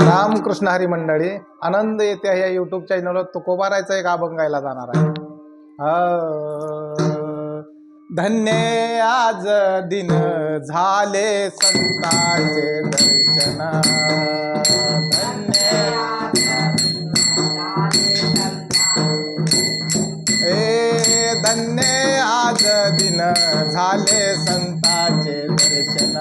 रामकृष्ण हरी मंडळी आनंद येते या युट्यूब चॅनलवर तुकोबारायचा एक अभंग गायला जाणार आहे. धन्य आज दिन झाले संतांचे दर्शन. धन्य ए धन्य आज दिन झाले संतांचे दर्शन.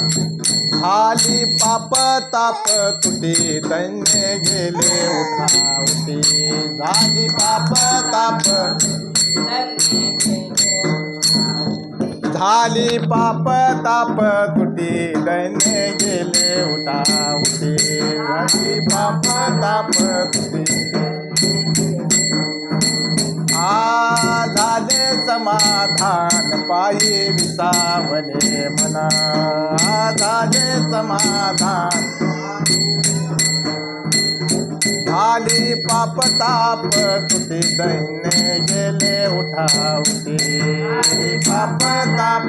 खाली पाप ताप तुटी धन्य गेले उठा उठी. झाली पाप ताप. झाली पाप ताप तुटी धन्य गेले उठा उठी. झाली पाप ताप तुटी समाधान पायी विसावले मना. झाले समाधान. झाली पाप ताप दैने गेले उठा उठी पाप ताप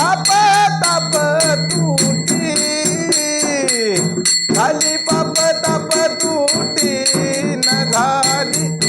पाप ताप तुटी. खाली पाप ताप तुटी. न झाली